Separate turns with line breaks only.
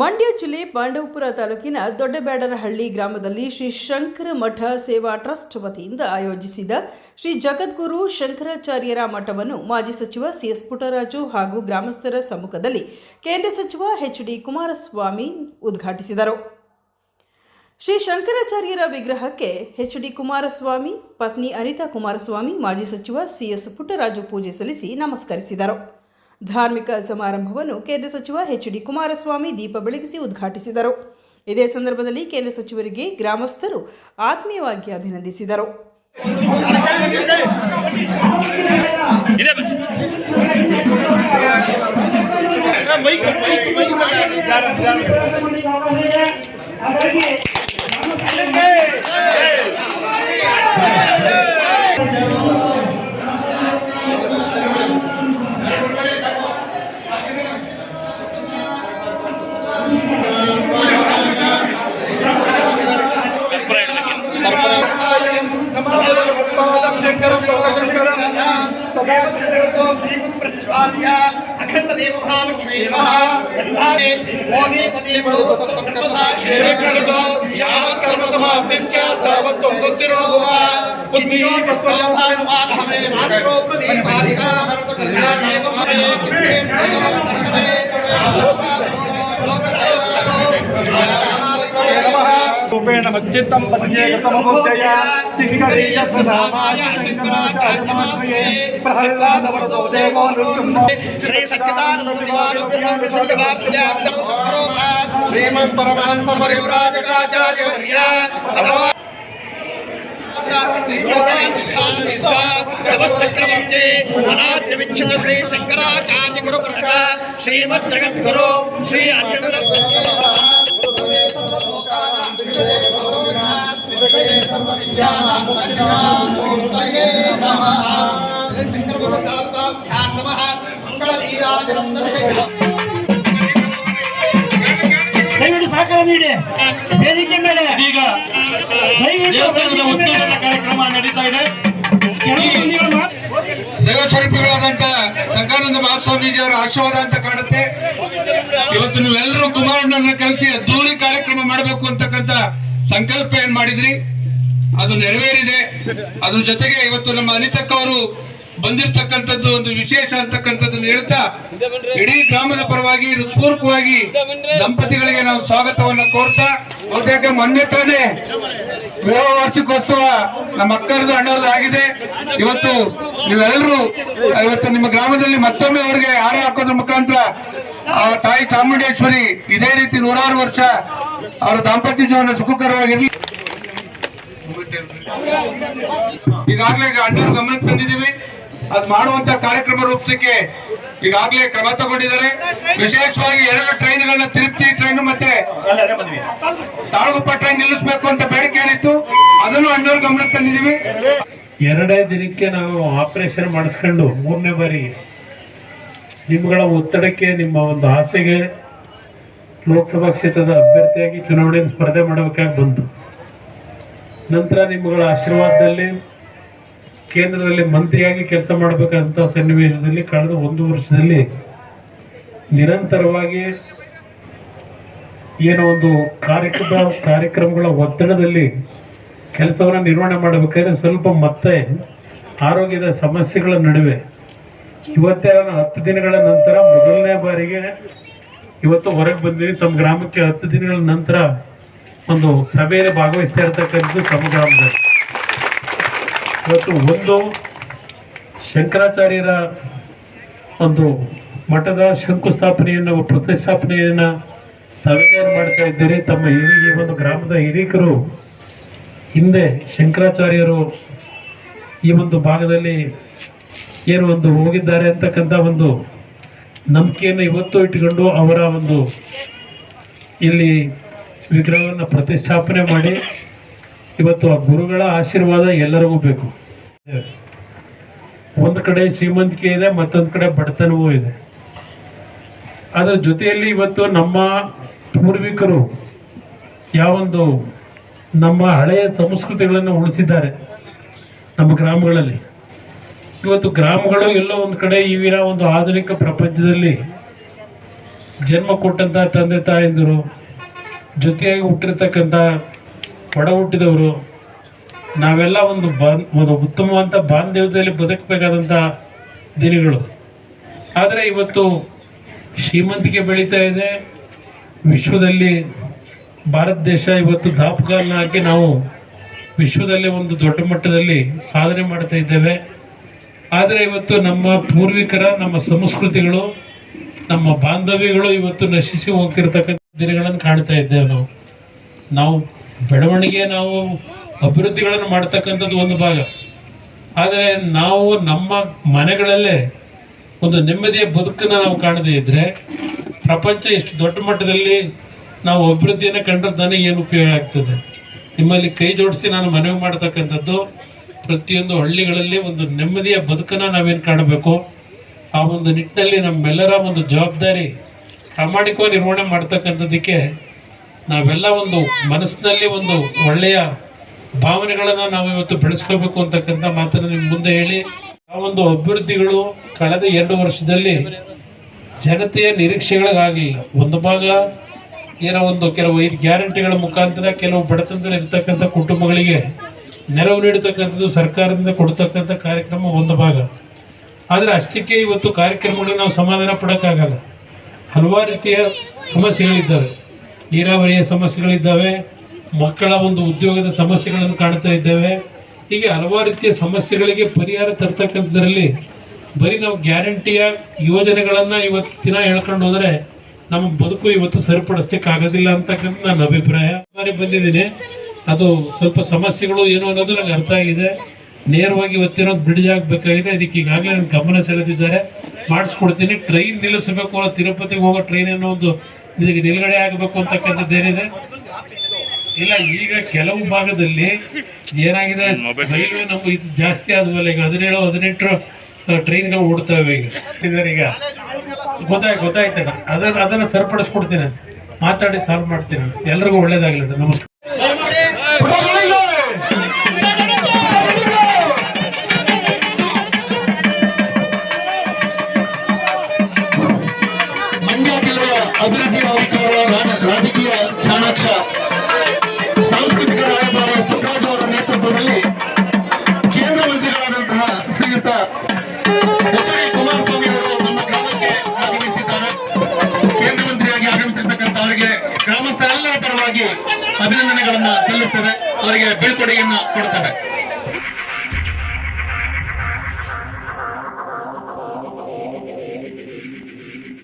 ಮಂಡ್ಯ ಜಿಲ್ಲೆ ಪಾಂಡವಪುರ ತಾಲೂಕಿನ ದೊಡ್ಡಬ್ಯಾಡರಹಳ್ಳಿ ಗ್ರಾಮದಲ್ಲಿ ಶ್ರೀ ಶಂಕರ ಮಠ ಸೇವಾ ಟ್ರಸ್ಟ್ ವತಿಯಿಂದ ಆಯೋಜಿಸಿದ ಶ್ರೀ ಜಗದ್ಗುರು ಶಂಕರಾಚಾರ್ಯರ ಮಠವನ್ನು ಮಾಜಿ ಸಚಿವ ಸಿಎಸ್ ಪುಟ್ಟರಾಜು ಹಾಗೂ ಗ್ರಾಮಸ್ಥರ ಸಮ್ಮುಖದಲ್ಲಿ ಕೇಂದ್ರ ಸಚಿವ ಎಚ್ ಡಿ ಕುಮಾರಸ್ವಾಮಿ ಉದ್ಘಾಟಿಸಿದರು. ಶ್ರೀ ಶಂಕರಾಚಾರ್ಯರ ವಿಗ್ರಹಕ್ಕೆ ಎಚ್ ಡಿ ಕುಮಾರಸ್ವಾಮಿ, ಪತ್ನಿ ಅನಿತಾ ಕುಮಾರಸ್ವಾಮಿ, ಮಾಜಿ ಸಚಿವ ಸಿಎಸ್ ಪುಟ್ಟರಾಜು ಪೂಜೆ ಸಲ್ಲಿಸಿ ನಮಸ್ಕರಿಸಿದರು. ಧಾರ್ಮಿಕ ಸಮಾರಂಭವನ್ನು ಕೇಂದ್ರ ಸಚಿವ ಎಚ್ ಡಿ ಕುಮಾರಸ್ವಾಮಿ ದೀಪ ಬೆಳಗಿಸಿ ಉದ್ಘಾಟಿಸಿದರು. ಇದೇ ಸಂದರ್ಭದಲ್ಲಿ ಕೇಂದ್ರ ಸಚಿವರಿಗೆ ಗ್ರಾಮಸ್ಥರು ಆತ್ಮೀಯವಾಗಿ ಅಭಿನಂದಿಸಿದರು.
देवस्य देवतो दीपं प्रज्वाल्य अखण्डदीपभानुक्ष्मी नमः गन्धाने मोदीपदीपदोपस्तमकर्मसाक्षेणो यावत् कर्मसमाप्तिः स्यात् तावत् त्वं सुस्थिरो भव। बुद्धियोगस्पर्यभानुमानः मे मात्रो प्रदीपादिकामरतकल्याणेव मे किम्भेन्द्रयो दर्शने तुरयो लोका रूपेण मज्जितं वंदे तिङ्करीयस्य सामाय शङ्कराचार्यमाश्रये प्रह्लादवरदो देवो नृत्यं श्री श्रीमन् परमांसपरिव्राजकाचार्यवर्या अथवा श्री शंकराचार्य गुरु श्रीमद्जगद्गुरु श्री अर्जुन
ದಯವಿಟ್ಟು ಸಹಕಾರ ನೀಡಿ. ವೇದಿಕೆ ಮೇಲೆ ದಯವಿಟ್ಟು
ದೇವಸ್ಥಾನದ ಉದ್ಘಾಟನಾ ಕಾರ್ಯಕ್ರಮ ನಡೀತಾ ಇದೆ. ದೇವಸ್ವರೂಪಿಗಳಾದಂತ ಸಂಗಾನಂದ ಮಹಾಸ್ವಾಮೀಜಿಯವರ ಆಶೀರ್ವಾದ ಅಂತ ಕಾಣುತ್ತೆ. ಇವತ್ತು ನೀವೆಲ್ಲರೂ ಕುಮಾರಣ್ಣನ ಕಲಿಸಿ ಅದ್ದೂರಿ ಕಾರ್ಯಕ್ರಮ ಮಾಡಬೇಕು ಅಂತಕ್ಕಂತ ಸಂಕಲ್ಪ ಏನ್ ಮಾಡಿದ್ರಿ? ಅದು ನೆರವೇರಿದೆ. ಅದ್ರ ಜೊತೆಗೆ ಇವತ್ತು ನಮ್ಮ ಅನಿತಕ್ಕ ಅವರು ಬಂದಿರ್ತಕ್ಕಂಥದ್ದು ಒಂದು ವಿಶೇಷ ಅಂತಕ್ಕಂಥದ್ದನ್ನು ಹೇಳ್ತಾ ಇಡೀ ಗ್ರಾಮದ ಪರವಾಗಿ ಹೃತ್ಪೂರ್ವಕವಾಗಿ ದಂಪತಿಗಳಿಗೆ ನಾವು ಸ್ವಾಗತವನ್ನ ಕೋರ್ತಾ ಮೊನ್ನೆ ತಾನೇ ವಿವಾಹ ವಾರ್ಷಿಕೋತ್ಸವ ನಮ್ಮ ಅಕ್ಕರದು ಅಣ್ಣರದು ಆಗಿದೆ. ಇವತ್ತು ನೀವೆಲ್ಲರೂ, ಇವತ್ತು ನಿಮ್ಮ ಗ್ರಾಮದಲ್ಲಿ ಮತ್ತೊಮ್ಮೆ ಅವರಿಗೆ ಹಾರ ಹಾಕೋದ್ರ ಮುಖಾಂತರ ತಾಯಿ ಚಾಮುಂಡೇಶ್ವರಿ ಇದೇ ರೀತಿ ನೂರಾರು ವರ್ಷ ಅವರ ದಾಂಪತ್ಯ ಜೀವನ ಸುಖಕರವಾಗಿರಲಿ. ಈಗಾಗಲೇ ಅಣ್ಣರು ಗಮನಕ್ಕೆ ತಂದಿದ್ದೀವಿ. ಅದು ಮಾಡುವಂತ ಕಾರ್ಯಕ್ರಮ ರೂಪಿಸಲಿಕ್ಕೆ ಈಗಾಗಲೇ ಕ್ರಮ ತಗೊಂಡಿದ್ದಾರೆ. ವಿಶೇಷವಾಗಿ ಎರಡು ಟ್ರೈನ್ಗಳನ್ನ ತಿರುಪ್ತಿ ಟ್ರೈನ್ ಮತ್ತೆ ತಾಳಗುಪ್ಪ ಟ್ರೈನ್ ನಿಲ್ಲಿಸಬೇಕು ಅಂತ ಬೇಡಿಕೆ ಏನಿತ್ತು, ಅದನ್ನು ಅಣ್ಣವ್ರ ಗಮನಕ್ಕೆ ತಂದಿದ್ದೀವಿ.
ಎರಡೇ ದಿನಕ್ಕೆ ನಾವು ಆಪರೇಷನ್ ಮಾಡಿಸ್ಕೊಂಡು ಮೂರನೇ ಬಾರಿ ನಿಮ್ಮಗಳ ಒತ್ತಡಕ್ಕೆ, ನಿಮ್ಮ ಒಂದು ಆಸೆಗೆ ಲೋಕಸಭಾ ಕ್ಷೇತ್ರದ ಅಭ್ಯರ್ಥಿಯಾಗಿ ಚುನಾವಣೆಯಲ್ಲಿ ಸ್ಪರ್ಧೆ ಮಾಡಬೇಕಾಗಿ ಬಂತು. ನಂತರ ನಿಮ್ಮಗಳ ಆಶೀರ್ವಾದದಲ್ಲಿ ಕೇಂದ್ರದಲ್ಲಿ ಮಂತ್ರಿಯಾಗಿ ಕೆಲಸ ಮಾಡಬೇಕಂತ ಸನ್ನಿವೇಶದಲ್ಲಿ ಕಳೆದ ಒಂದು ವರ್ಷದಲ್ಲಿ ನಿರಂತರವಾಗಿ ಏನೋ ಒಂದು ಕಾರ್ಯಕ್ರಮ, ಕಾರ್ಯಕ್ರಮಗಳ ಒತ್ತಡದಲ್ಲಿ ಕೆಲಸವನ್ನು ನಿರ್ವಹಣೆ ಮಾಡಬೇಕಾದ್ರೆ ಸ್ವಲ್ಪ ಮತ್ತೆ ಆರೋಗ್ಯದ ಸಮಸ್ಯೆಗಳ ನಡುವೆ. ಇವತ್ತೇ ಹತ್ತು ದಿನಗಳ ನಂತರ ಮೊದಲನೇ ಬಾರಿಗೆ ಇವತ್ತು ಹೊರಗೆ ಬಂದಿದ್ದೀನಿ. ತಮ್ಮ ಗ್ರಾಮಕ್ಕೆ ಹತ್ತು ದಿನಗಳ ನಂತರ ಒಂದು ಸಭೆಯಲ್ಲಿ ಭಾಗವಹಿಸ್ತಾ ಇರ್ತಕ್ಕಂಥದ್ದು ತಮ್ಮ ಗ್ರಾಮದಲ್ಲಿ. ಇವತ್ತು ಒಂದು ಶಂಕರಾಚಾರ್ಯರ ಒಂದು ಮಠದ ಶಂಕುಸ್ಥಾಪನೆಯನ್ನು ಪ್ರತಿಷ್ಠಾಪನೆಯನ್ನು ತಾವೇನೇನು ಮಾಡ್ತಾ ಇದ್ದೀರಿ. ತಮ್ಮ ಹಿರಿ ಈ ಒಂದು ಗ್ರಾಮದ ಹಿರಿಯಕರು ಹಿಂದೆ ಶಂಕರಾಚಾರ್ಯರು ಈ ಒಂದು ಭಾಗದಲ್ಲಿ ಏನು ಒಂದು ಹೋಗಿದ್ದಾರೆ ಅಂತಕ್ಕಂಥ ಒಂದು ನಂಬಿಕೆಯನ್ನು ಇವತ್ತು ಇಟ್ಟುಕೊಂಡು ಅವರ ಒಂದು ಇಲ್ಲಿ ವಿಗ್ರಹವನ್ನು ಪ್ರತಿಷ್ಠಾಪನೆ ಮಾಡಿ ಇವತ್ತು ಆ ಗುರುಗಳ ಆಶೀರ್ವಾದ ಎಲ್ಲರಿಗೂ ಬೇಕು. ಒಂದು ಕಡೆ ಶ್ರೀಮಂತಿಕೆ ಇದೆ, ಮತ್ತೊಂದು ಕಡೆ ಬಡತನವೂ ಇದೆ. ಅದರ ಜೊತೆಯಲ್ಲಿ ಇವತ್ತು ನಮ್ಮ ಪೂರ್ವಿಕರು ಯಾವೊಂದು ನಮ್ಮ ಹಳೆಯ ಸಂಸ್ಕೃತಿಗಳನ್ನು ಉಳಿಸಿದ್ದಾರೆ ನಮ್ಮ ಗ್ರಾಮಗಳಲ್ಲಿ. ಇವತ್ತು ಗ್ರಾಮಗಳು ಎಲ್ಲೋ ಒಂದು ಕಡೆ ಈವಿನ ಒಂದು ಆಧುನಿಕ ಪ್ರಪಂಚದಲ್ಲಿ ಜನ್ಮ ಕೊಟ್ಟಂತ ತಂದೆ ತಾಯಂದಿರು, ಜೊತೆಯಾಗಿ ಹುಟ್ಟಿರ್ತಕ್ಕಂಥ ಒಡ ಹುಟ್ಟಿದವರು ನಾವೆಲ್ಲ ಒಂದು ಬಾನ್, ಒಂದು ಉತ್ತಮವಾದ ಬಾಂಧವ್ಯದಲ್ಲಿ ಬದುಕಬೇಕಾದಂಥ ದಿನಗಳು. ಆದರೆ ಇವತ್ತು ಶ್ರೀಮಂತಿಕೆ ಬೆಳೀತಾ ಇದೆ. ವಿಶ್ವದಲ್ಲಿ ಭಾರತ ದೇಶ ಇವತ್ತು ದಾಪುಗಾಲನ್ನ ಹಾಕಿ ನಾವು ವಿಶ್ವದಲ್ಲಿ ಒಂದು ದೊಡ್ಡ ಮಟ್ಟದಲ್ಲಿ ಸಾಧನೆ ಮಾಡ್ತಾ ಇದ್ದೇವೆ. ಆದರೆ ಇವತ್ತು ನಮ್ಮ ಪೂರ್ವಿಕರ, ನಮ್ಮ ಸಂಸ್ಕೃತಿಗಳು, ನಮ್ಮ ಬಾಂಧವ್ಯಗಳು ಇವತ್ತು ನಶಿಸಿ ಹೋಗ್ತಿರ್ತಕ್ಕಂಥ ದಿನಗಳನ್ನು ಕಾಣ್ತಾ ಇದ್ದೇವೆ ನಾವು. ನಾವು ಬೆಳವಣಿಗೆ ನಾವು ಅಭಿವೃದ್ಧಿಗಳನ್ನು ಮಾಡ್ತಕ್ಕಂಥದ್ದು ಒಂದು ಭಾಗ. ಆದರೆ ನಾವು ನಮ್ಮ ಮನೆಗಳಲ್ಲೇ ಒಂದು ನೆಮ್ಮದಿಯ ಬದುಕನ್ನು ನಾವು ಕಾಣದೇ ಇದ್ದರೆ ಪ್ರಪಂಚ ಇಷ್ಟು ದೊಡ್ಡ ಮಟ್ಟದಲ್ಲಿ ನಾವು ಅಭಿವೃದ್ಧಿಯನ್ನು ಕಂಡ್ರೆ ನನಗೆ ಏನು ಉಪಯೋಗ ಆಗ್ತದೆ. ನಿಮ್ಮಲ್ಲಿ ಕೈ ಜೋಡಿಸಿ ನಾನು ಮನವಿ ಮಾಡ್ತಕ್ಕಂಥದ್ದು ಪ್ರತಿಯೊಂದು ಹಳ್ಳಿಗಳಲ್ಲಿ ಒಂದು ನೆಮ್ಮದಿಯ ಬದುಕನ್ನು ನಾವೇನು ಕಾಣಬೇಕು? ಆ ಒಂದು ನಿಟ್ಟಿನಲ್ಲಿ ನಮ್ಮೆಲ್ಲರ ಒಂದು ಜವಾಬ್ದಾರಿ ಪ್ರಾಮಾಣಿಕವಾಗಿ ನಿರ್ವಹಣೆ ಮಾಡ್ತಕ್ಕಂಥದ್ದಕ್ಕೆ ನಾವೆಲ್ಲ ಒಂದು ಮನಸ್ಸಿನಲ್ಲಿ ಒಂದು ಒಳ್ಳೆಯ ಭಾವನೆಗಳನ್ನು ನಾವು ಇವತ್ತು ಬೆಳೆಸ್ಕೋಬೇಕು ಅಂತಕ್ಕಂಥ ಮಾತನ್ನು ನಿಮ್ಮ ಮುಂದೆ ಹೇಳಿ. ಆ ಒಂದು ಅಭಿವೃದ್ಧಿಗಳು ಕಳೆದ ಎರಡು ವರ್ಷದಲ್ಲಿ ಜನತೆಯ ನಿರೀಕ್ಷೆಗಳಿಗಾಗಲಿಲ್ಲ ಒಂದು ಭಾಗ ಏನೋ ಒಂದು ಕೆಲವು ಐದು ಗ್ಯಾರಂಟಿಗಳ ಮುಖಾಂತರ ಕೆಲವು ಬಡತನದಲ್ಲಿ ಇರ್ತಕ್ಕಂಥ ಕುಟುಂಬಗಳಿಗೆ ನೆರವು ನೀಡತಕ್ಕಂಥದ್ದು ಸರ್ಕಾರದಿಂದ ಕೊಡ್ತಕ್ಕಂಥ ಕಾರ್ಯಕ್ರಮ ಒಂದು ಭಾಗ. ಆದರೆ ಅಷ್ಟಕ್ಕೆ ಇವತ್ತು ಕಾರ್ಯಕ್ರಮಗಳಿಗೆ ನಾವು ಸಮಾಧಾನ ಪಡೋಕ್ಕಾಗಲ್ಲ. ಹಲವಾರು ರೀತಿಯ ಸಮಸ್ಯೆಗಳಿದ್ದಾವೆ. ನೀರಾವರಿಯ ಸಮಸ್ಯೆಗಳಿದ್ದಾವೆ, ಮಕ್ಕಳ ಒಂದು ಉದ್ಯೋಗದ ಸಮಸ್ಯೆಗಳನ್ನು ಕಾಣ್ತಾ ಇದ್ದೇವೆ. ಹೀಗೆ ಹಲವಾರು ರೀತಿಯ ಸಮಸ್ಯೆಗಳಿಗೆ ಪರಿಹಾರ ತರ್ತಕ್ಕಂಥದ್ರಲ್ಲಿ ಬರೀ ನಾವು ಗ್ಯಾರಂಟಿಯ ಯೋಜನೆಗಳನ್ನು ಇವತ್ತು ದಿನ ಹೇಳ್ಕೊಂಡು ಹೋದರೆ ನಮ್ಮ ಬದುಕು ಇವತ್ತು ಸರಿಪಡಿಸ್ಲಿಕ್ಕೆ ಆಗೋದಿಲ್ಲ ಅಂತಕ್ಕಂಥ ನನ್ನ ಅಭಿಪ್ರಾಯ. ಬಾರಿ ಬಂದಿದ್ದೀನಿ. ಅದು ಸ್ವಲ್ಪ ಸಮಸ್ಯೆಗಳು ಏನು ಅನ್ನೋದು ನನಗೆ ಅರ್ಥ ಆಗಿದೆ. ನೇರವಾಗಿ ಒತ್ತಿರೋದು ಬ್ರಿಡ್ಜ್ ಆಗಬೇಕಾಗಿದೆ. ಅದಕ್ಕೆ ಈಗಾಗಲೇ ನನ್ನ ಗಮನ ಸೆಳೆದಿದ್ದಾರೆ. ಮಾಡಿಸ್ಕೊಡ್ತೀನಿ. ಟ್ರೈನ್ ನಿಲ್ಲಿಸಬೇಕು ಅನ್ನೋ ತಿರುಪತಿಗೆ ಹೋಗೋ ಟ್ರೈನ್ ಅನ್ನೋ ಒಂದು ಇದಕ್ಕೆ ನಿಲುಗಡೆ ಆಗಬೇಕು ಅಂತಕ್ಕಂಥದ್ದು ಏನಿದೆ? ಇಲ್ಲ ಈಗ ಕೆಲವು ಭಾಗದಲ್ಲಿ ಏನಾಗಿದೆ? ರೈಲ್ವೆ ನಮ್ಮ ಇದು ಜಾಸ್ತಿ ಆದ್ಮೇಲೆ ಈಗ ಹದಿನೇಳು ಹದಿನೆಂಟು ಟ್ರೈನ್ಗಳು ಓಡ್ತಾವೆ ಈಗ. ಇದಾರೆ ಈಗ. ಗೊತ್ತಾಯ್ತು ಗೊತ್ತಾಯ್ತಣ್ಣ. ಅದನ್ನು ಅದನ್ನು ಸರಿಪಡಿಸ್ಕೊಡ್ತೀನಿ. ಮಾತಾಡಿ ಸಾಲ್ವ್ ಮಾಡ್ತೀನಿ. ಎಲ್ರಿಗೂ ಒಳ್ಳೇದಾಗಲಿ ನಮಸ್ಕಾರ.
ಅಭಿವೃದ್ಧಿ ರಾಜಕೀಯ ಚಾಣಾಕ್ಷ ಸಾಂಸ್ಕೃತಿಕ ರಾಯಭಾರ ಪುಟ್ಟರಾಜು ಅವರ ನೇತೃತ್ವದಲ್ಲಿ ಕೇಂದ್ರ ಮಂತ್ರಿಗಳಾದಂತಹ ಶ್ರೀಯುತ ಎಚ್ ಡಿ ಕುಮಾರಸ್ವಾಮಿ ಅವರು ನಮ್ಮ ಗ್ರಾಮಕ್ಕೆ ಆಗಮಿಸಿದ್ದಾರೆ. ಕೇಂದ್ರ ಮಂತ್ರಿಯಾಗಿ ಆಗಮಿಸಿರ್ತಕ್ಕಂಥ ಅವರಿಗೆ ಗ್ರಾಮಸ್ಥರೆಲ್ಲರ ಪರವಾಗಿ ಅಭಿನಂದನೆಗಳನ್ನ ಸಲ್ಲಿಸ್ತೇವೆ. ಅವರಿಗೆ ಬೀಳ್ಕೊಡುಗೆಯನ್ನ ಕೊಡ್ತೇವೆ.